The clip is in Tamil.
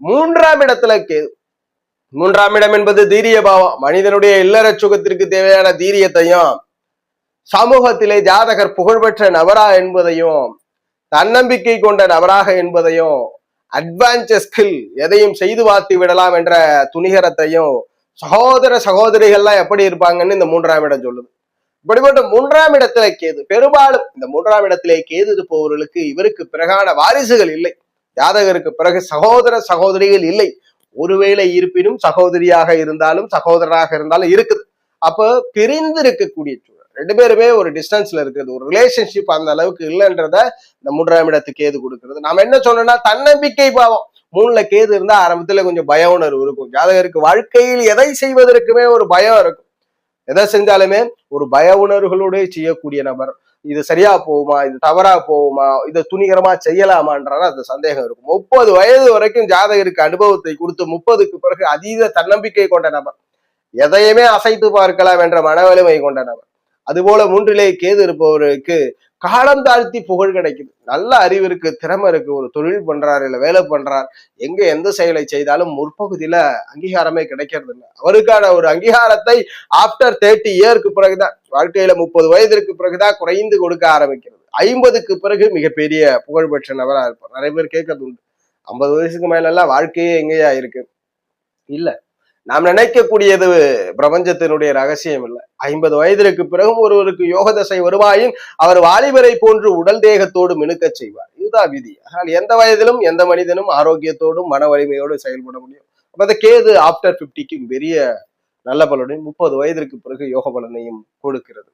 மூன்றாம் இடத்துல கேது மூன்றாம் இடம் என்பது தீரிய பாவம். மனிதனுடைய இல்லற சுகத்திற்கு தேவையான தீரியத்தையும் சமூகத்திலே ஜாதகர் புகழ்பெற்ற நபரா என்பதையும் தன்னம்பிக்கை கொண்ட நபராக என்பதையும் அட்வான்ஸ் ஸ்கில் எதையும் செய்து பார்த்து விடலாம் என்ற துணிகரத்தையும் சகோதர சகோதரிகள்லாம் எப்படி இருப்பாங்கன்னு இந்த மூன்றாம் இடம் சொல்லுது. இப்படிப்பட்ட மூன்றாம் இடத்துல கேது பெரும்பாலும் இந்த மூன்றாம் இடத்திலே கேது இருப்பவர்களுக்கு இவருக்கு பிறகான வாரிசுகள் இல்லை. ஜாதகருக்கு பிறகு சகோதர சகோதரிகள் இல்லை. ஒருவேளை இருப்பினும் சகோதரியாக இருந்தாலும் சகோதரராக இருந்தாலும் இருக்குது. அப்போ பிரிந்து இருக்கக்கூடிய சூழல். ரெண்டு பேருமே ஒரு டிஸ்டன்ஸ்ல இருக்கிறது. ஒரு ரிலேஷன்ஷிப் அந்த அளவுக்கு இல்லைன்றத இந்த மூன்றாம் இடத்துக்கு கேது கொடுக்கறது. நாம என்ன சொன்னோம்னா தன்னம்பிக்கை பாவம். மூணுல கேது இருந்தா ஆரம்பத்துல கொஞ்சம் பய உணர்வு இருக்கும். ஜாதகருக்கு வாழ்க்கையில் எதை செய்வதற்குமே ஒரு பயம் இருக்கும். எதை செஞ்சாலுமே ஒரு பய உணர்வுகளோட செய்யக்கூடிய நபர். இது சரியா போகுமா? இது தவறா போகுமா? இதை துணிகரமா செய்யலாமான்றால அந்த சந்தேகம் இருக்கும். முப்பது வயது வரைக்கும் ஜாதகருக்கு அனுபவத்தை கொடுத்து முப்பதுக்கு பிறகு அதீத தன்னம்பிக்கை கொண்ட நபர். எதையுமே அசைத்து பார்க்கலாம் என்ற மனவலிமை கொண்ட நபர். அதுபோல மூன்றிலே கேது இருப்பவருக்கு காலம் தாழ்த்தி புகழ் கிடைக்குது. நல்ல அறிவு இருக்கு திறமை இருக்கு ஒரு தொழில் பண்றாரு இல்ல வேலை பண்றார் எங்க எந்த செயலை செய்தாலும் முற்பகுதியில அங்கீகாரமே கிடைக்கிறது இல்லை. அவருக்கான ஒரு அங்கீகாரத்தை ஆஃப்டர் தேர்ட்டி இயருக்கு பிறகுதான் வாழ்க்கையில முப்பது வயதிற்கு பிறகுதான் குறைந்து கொடுக்க ஆரம்பிக்கிறது. ஐம்பதுக்கு பிறகு மிகப்பெரிய புகழ்பெற்ற நபரா இருப்பார். நிறைய பேர் கேட்கறது உண்டு. ஐம்பது வயசுக்கு மேல எல்லாம் வாழ்க்கையே எங்கேயா இருக்கு? இல்லை. நாம் நினைக்கக்கூடியது பிரபஞ்சத்தினுடைய ரகசியம் இல்லை. ஐம்பது வயதிற்கு பிறகும் ஒருவருக்கு யோக தசை வருவாயின் அவர் வாலிபரை போன்று உடல் தேகத்தோடு மினுக்கச் செய்வார். இதுதான் விதி. ஆனால் எந்த வயதிலும் எந்த மனிதனும் ஆரோக்கியத்தோடும் மன வலிமையோடு செயல்பட முடியும். அப்ப அந்த கேது ஆப்டர் பிப்டிக்கும் பெரிய நல்ல பலனையும் முப்பது வயதிற்கு பிறகு யோக பலனையும் கொடுக்கிறது.